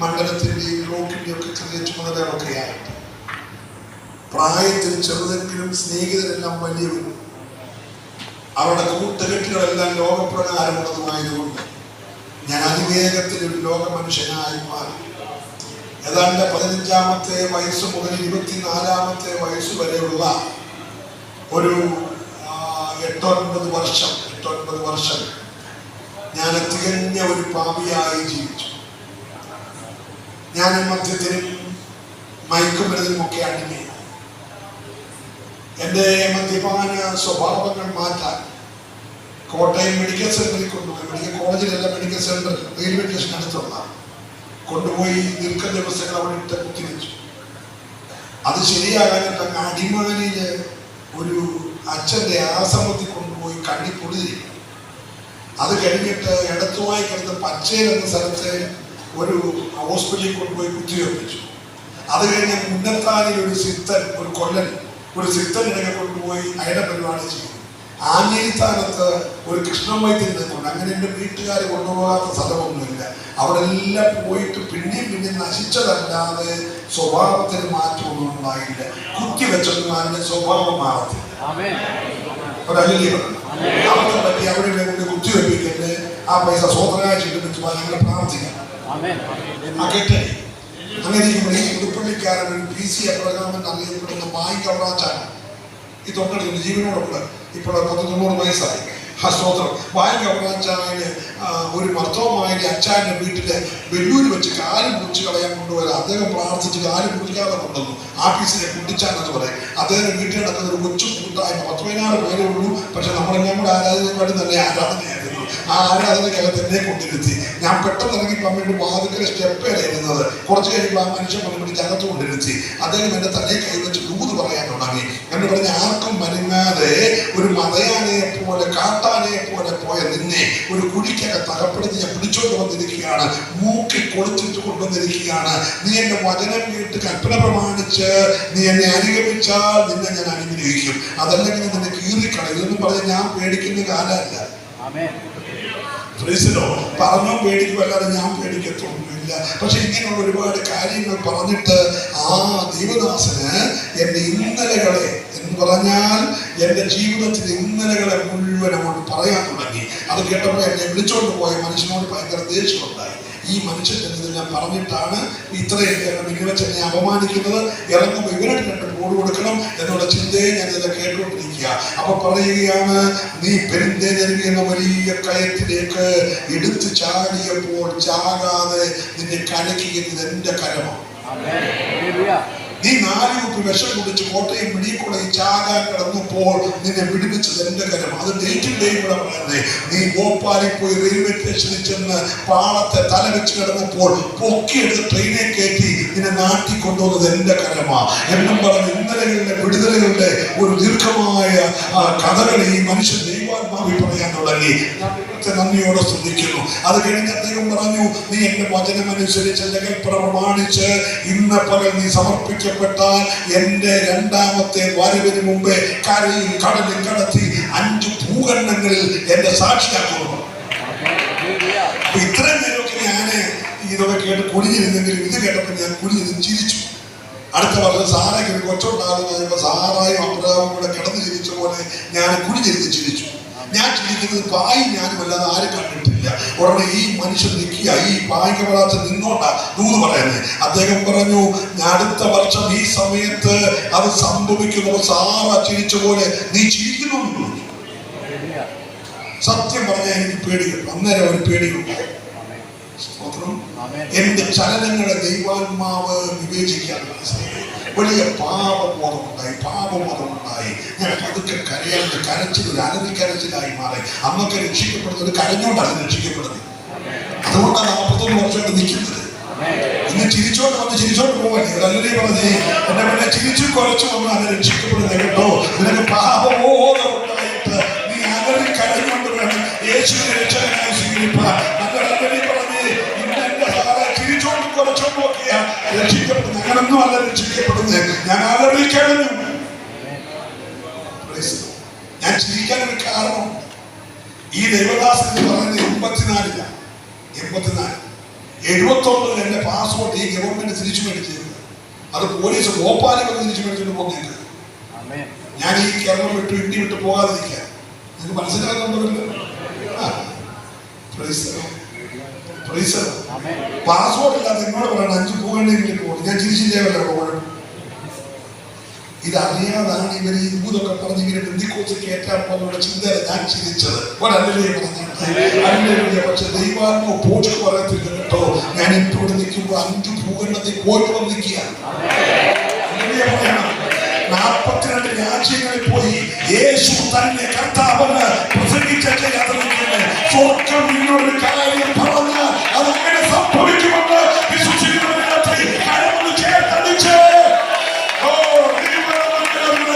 മണ്ഡലത്തിന്റെയും ബ്ലോക്കിന്റെയും ഒക്കെ ചെറിയ ചുമതലകളൊക്കെ ആയിട്ട് പ്രായത്തിൽ ചെറുതെങ്കിലും സ്നേഹിതരെല്ലാം വലിയവരും. അവരുടെ കൂട്ടുകെട്ടുകളെല്ലാം ലോകപ്രകാരമുള്ളതുമായതുകൊണ്ട് ഞാൻ അതിവേഗത്തിൽ ഒരു ലോക മനുഷ്യനായി മാറി. ഏതാണ്ട് പതിനഞ്ചാമത്തെ വയസ്സ് മുതൽ ഇരുപത്തിനാലാമത്തെ വയസ്സ് വരെയുള്ള ഒരു എട്ടൊൻപത് വർഷം എട്ടൊൻപത് വർഷം ഞാൻ തികഞ്ഞ ഒരു പാപിയായി ജീവിച്ചു. ഞാൻ മദ്യത്തിനും മയക്കുമരുന്നിനുമൊക്കെ അടിമ എന്റെ മദ്യപാന സ്വഭാവങ്ങൾ മാറ്റാൻ കോട്ടയം മെഡിക്കൽ സെന്ററിൽ കൊണ്ടുപോയി. മെഡിക്കൽ കോളേജിലല്ല മെഡിക്കൽ സെന്റർ റെയിൽവേ സ്റ്റേഷൻ അടുത്തുള്ള കൊണ്ടുപോയി ദീർഘ ദിവസങ്ങൾ അവിടെ ഇട്ട് കുത്തിവെച്ചു. അത് ശരിയാകാനായിട്ട് അങ്ങ് ഒരു അച്ഛന്റെ ആശ്രമത്തിൽ കൊണ്ടുപോയി കണ്ണി പൊടിതിരിക്കും. അത് കഴിഞ്ഞിട്ട് ഇടത്തുമായി കിടന്ന് പച്ചയിൽ എന്ന സ്ഥലത്ത് ഒരു ഹോസ്പിറ്റലിൽ കൊണ്ടുപോയി കുത്തിവെപ്പിച്ചു. അത് കഴിഞ്ഞ് മുന്നത്താനിൽ ഒരു സിത്തൻ ഒരു കൊല്ലൻ ഒരു സിത്തനിടയെ കൊണ്ടുപോയി അയാളുടെ പരിപാടി ചെയ്തു. ആഞ്ഞിലിത്താനത്ത് ഒരു കൃഷ്ണൻ വൈദ്യൻ നിന്നുണ്ട് അങ്ങനെ എന്റെ വീട്ടുകാർ കൊണ്ടുപോകാത്ത സ്ഥലമൊന്നുമില്ല. അവിടെ എല്ലാം പോയിട്ട് പിന്നെയും പിന്നെയും നശിച്ചതല്ലാതെ സ്വഭാവത്തിന് മാറ്റമൊന്നും ഉണ്ടായില്ല. കുത്തിവെച്ചൊന്നും അതിന്റെ സ്വഭാവം മാറത്തില്ല. അവർക്ക് പറ്റി കൊണ്ട് കുത്തിവെപ്പിക്കൽ ആ പൈസ സ്വതന്ത്രമായി ചിന്തിച്ച് ഞങ്ങൾ പ്രാർത്ഥിക്കാം. ആമേൻ. ആ കെട്ടേ അങ്ങനെ പുതുപ്പള്ളിക്കാരൻ ഒരു പി സി അബ്രഹാമൻ അറിയപ്പെടുന്ന മായിക്ക് അവറാച്ചാണ് ഈ തൊട്ടടുത്ത് ജീവനോടുള്ള ഇപ്പോൾ പത്ത് തൊണ്ണൂറ് വയസ്സായി. ഹസ്തോത്രം സ്തോത്രം. ബാങ്ക് അവറാച്ചാന് ഒരു മർത്തോമായന്റെ അച്ചാന്റെ വീട്ടിലെ വെല്ലൂർ വെച്ച് കാലും മുറിച്ച് കളയാൻ കൊണ്ടുവരാം അദ്ദേഹം പ്രാർത്ഥിച്ച് കാലും മുറിക്കാതെ കൊണ്ടുവന്നു. ആഫീസിലെ കുട്ടിച്ചാൻ എന്ന് പറയും. അദ്ദേഹം വീട്ടിൽ നടക്കുന്ന ഒരു കൊച്ചു കൂട്ടായ്മ പത്ത് പതിനാറ് പേരേ ഉള്ളൂ. പക്ഷെ നമ്മളെല്ലാം കൂടെ ആരാധനയുമായിട്ട് നല്ല ആരാധനയായിരുന്നു ആ ആരാധനയ്ക്കകത്ത് എന്നെ കൊണ്ടിരുത്തി ഞാൻ പെട്ടെന്ന് ഇറങ്ങിയപ്പോൾ അമ്മയുടെ വാതിക്കൽ സ്റ്റെപ്പ് ഇറങ്ങുന്നത് കുറച്ച് കഴിയുമ്പോൾ ആ മനുഷ്യൻ പറഞ്ഞു പിടിച്ച് അകത്ത് കൊണ്ടിരുത്തി അദ്ദേഹം എന്റെ തലയെ കൈവച്ച് ദൂത് പറയാൻ തുടങ്ങി. എന്ന് പറഞ്ഞ ആർക്കും മരുങ്ങാതെ ഒരു മതയാനയെ പോലെ കാട്ടാനയെ പോലെ പോയ നിന്നെ ഒരു കുഴിക്കകത്ത് അകപ്പെടുത്തി ഞാൻ പിടിച്ചോണ്ട് വന്നിരിക്കുകയാണ്. മൂക്കി കൊളിച്ചിട്ട് കൊണ്ടുവന്നിരിക്കുകയാണ്. നീ എന്റെ വചനം കേട്ട് കൽപ്പന പ്രമാണിച്ച് നീ എന്നെ അനുഗമിച്ചാൽ നിന്നെ ഞാൻ അനുഗ്രഹിക്കും. അതല്ലെങ്കിൽ നിന്നെ കീറിക്കളയും. ഇതൊന്നും പറഞ്ഞ് ഞാൻ പേടിക്കുന്ന കാലമല്ല. പറഞ്ഞോ പേടിക്കുമല്ലാതെ ഞാൻ പേടിക്കത്തൊന്നുമില്ല. പക്ഷെ ഇങ്ങനെയുള്ള ഒരുപാട് കാര്യങ്ങൾ പറഞ്ഞിട്ട് ആ ദൈവദാസന് എന്റെ ഇന്നലകളെ എന്ന് പറഞ്ഞാൽ എന്റെ ജീവിതത്തിലെ ഇന്നലകളെ മുഴുവൻ അങ്ങോട്ട് പറയാൻ തുടങ്ങി. അത് കേട്ടപ്പോൾ എന്നെ വിളിച്ചോണ്ട് പോയ മനുഷ്യനോട് ഭയങ്കര ദേഷ്യമുണ്ടായി ഈ മനുഷ്യൻ ഇതെല്ലാം പറഞ്ഞിട്ടാണ് ഇത്രയും എന്നെ അപമാനിക്കുന്നത്. ഇറങ്ങുമ്പോൾ ഇവരുടെ രണ്ട് കൂട് കൊടുക്കണം എന്നുള്ള ചിന്തയെ ഞാൻ ഇതിനെ കേട്ടുകൊണ്ടിരിക്കുക. അപ്പൊ പറയുകയാണ് നീ പെരുന്തേനരുവി എന്ന വലിയ കയത്തിലേക്ക് എടുത്തു ചാടിയപ്പോൾ ചാകാതെ നിന്നെ കലക്കിയത് എന്റെ കരമാണ്. നീ നാല് കുപ്പി വിഷം കുടിച്ച് കോട്ടയം പിടിക്കുളയിൽ ചാകാൻ കിടന്നപ്പോൾ നിന്നെ വിടുവിച്ചത് എന്റെ കരം. അത് ഡേറ്റും ഡേയും കൂടെ പറയുന്നത് നീ ഭോപ്പാലിൽ പോയി റെയിൽവേ സ്റ്റേഷനിൽ ചെന്ന് പാളത്തെ തല വെച്ച് കിടന്നപ്പോൾ പൊക്കിയെടുത്ത് ട്രെയിനെ കയറ്റി നിന്നെ നാട്ടി കൊണ്ടുവന്നത് എന്റെ കരമാ. എന്നും പറഞ്ഞ് ഇന്നലകളിലെ വിടുതലുകളുടെ ഒരു ദീർഘമായ കഥകൾ ഈ മനുഷ്യൻ ദൈവാത്മാവിൽ പറയാൻ തുടങ്ങി. ദൈവത്തെ നന്ദിയോടെ ശ്രദ്ധിക്കുന്നു അത് കഴിഞ്ഞ് അദ്ദേഹം പറഞ്ഞു നീ എന്റെ വചനമനുസരിച്ച് അല്ലെങ്കിൽ പ്രമാണിച്ച് ഇന്ന് പകൽ നീ സമർപ്പിക്കപ്പെട്ടാൽ എന്റെ രണ്ടാമത്തെ വരവിന് മുമ്പേ കരയിൽ കടലിൽ കടത്തി അഞ്ച് ഭൂഖണ്ഡങ്ങളിൽ എന്റെ സാക്ഷിയാക്കുന്നു. ഇത്രയും നേരമൊക്കെ ഞാൻ ഇതൊക്കെ കേട്ട് കുടിഞ്ഞിരുന്നെങ്കിലും ഇത് കേട്ടപ്പോൾ ഞാൻ കുടിഞ്ഞിരുന്ന് ചിരിച്ചു. അടുത്ത വർഷം സാറയ്ക്ക് ഒരു കൊച്ചുണ്ടാകുന്ന സാറായും അബ്രഹാമും കൂടെ കിടന്ന് ചിരിച്ച പോലെ ഞാൻ കുടിഞ്ഞിരുന്ന് ചിരിച്ചു. ഞാൻ ചിരിക്കുന്നത് പായി ഞാൻ അല്ലാതെ ആരും കണ്ടിട്ടില്ല? ഉടനെ ഈ മനുഷ്യൻ നിൽക്കുക ഈ പായിക്കപ്പെടാത്ത നിന്നോട്ടാ നൂന്ന് പറയുന്നത് അദ്ദേഹം പറഞ്ഞു അടുത്ത വർഷം ഈ സമയത്ത് അത് സംഭവിക്കുന്നു സാറ ചിരിച്ച പോലെ. നീ ചിരിക്കുന്നു സത്യം പറഞ്ഞാൽ എനിക്ക് പേടിയുണ്ട് അന്നേരം ഒരു ആമേൻ. എന്റെ ചലനങ്ങളെ ദൈവാത്മാവ് വിവേചിക്കാൻ മനസ്സിലായി വലിയ പാപബോധമുണ്ടായി പാപബോധമുണ്ടായി. ഞാൻ പതുക്കെ കരയാണ്ട് കരച്ചിൽ ഒരു അലറി കരച്ചിലായി മാറി. അമ്മയ്ക്ക് രക്ഷിക്കപ്പെടുന്നത് കരഞ്ഞോണ്ടാണ് രക്ഷിക്കപ്പെടുന്നത്. അതുകൊണ്ടാണ് നാൽപ്പത്തൊന്ന് വർഷമായിട്ട് നിൽക്കുന്നത്. എന്നെ ചിരിച്ചോണ്ട് വന്ന് ചിരിച്ചോണ്ട് പോവാൻ അല്ലേ പറഞ്ഞേ എന്റെ പിന്നെ ചിരിച്ചു കുറച്ചു വന്ന് അത് രക്ഷിക്കപ്പെടുന്നത് കേട്ടോ നിനക്ക് പാപബോധമുണ്ടായിട്ട് നീ അലറി കരഞ്ഞുകൊണ്ട് വേണം യേശുവിനെ രക്ഷകനായി കുറച്ചോണ്ട് നോക്കിയാ രക്ഷിക്കപ്പെടുന്നത് അങ്ങനൊന്നും അല്ല രക്ഷിക്കപ്പെടുന്നത്. ഞാൻ the Lord. ഞാൻ ചിരിക്കാനൊരു കാരണം ഈ ദൈവദാസൻ പറയുന്നത് എൺപത്തിനാലില്ല. എൺപത്തിനാല്. എഴുപത്തൊമ്പതിൽ എന്റെ പാസ്പോർട്ട് ഈ ഗവൺമെന്റ് തിരിച്ചു മേടിച്ചിരുന്നു. അത് പോലീസ് ഭോപ്പാലിൽ വന്ന് തിരിച്ചു മേടിച്ചിട്ട് പോകുന്നേക്ക് ഞാൻ ഈ കേരളം വിട്ട് ഇന്ത്യ വിട്ട് പോകാതിരിക്കുക നിങ്ങൾക്ക് മനസ്സിലാകുന്നുണ്ടല്ലോ പാസ്പോർട്ട് ഇല്ലാതെ നിങ്ങളോട് പറയണം അഞ്ച് പൂകണ്ണിലേക്ക് പോകും ഞാൻ തിരിച്ചില്ലേവല്ലോ പോകണം. ഇത് അറിയാതാണ് ഇവർ ഈ ഇതൊക്കെ പറഞ്ഞ് ഇവരെ ബന്ധുക്കോച്ച് കയറ്റാൻ പോലുള്ള ചിന്തയെ ഞാൻ ചിരിച്ചത് ഒരല്ലേ പറഞ്ഞിട്ട് പക്ഷെ ദൈവാത്മ പോഷ് പറയത്തില്ല കേട്ടോ. ഞാൻ ഇപ്പോഴും നിൽക്കുമ്പോൾ അഞ്ച് ഭൂഖണ്ഡത്തിൽ പോയിട്ട് വന്നിരിക്കുകയാണ് നാൽപ്പത്തിരണ്ട് രാജ്യങ്ങളിൽ പോയി യേശു തന്നെ കർത്താവെന്ന് പ്രസംഗിച്ചിട്ട് സ്വർഗം നിന്നൊരു കാര്യം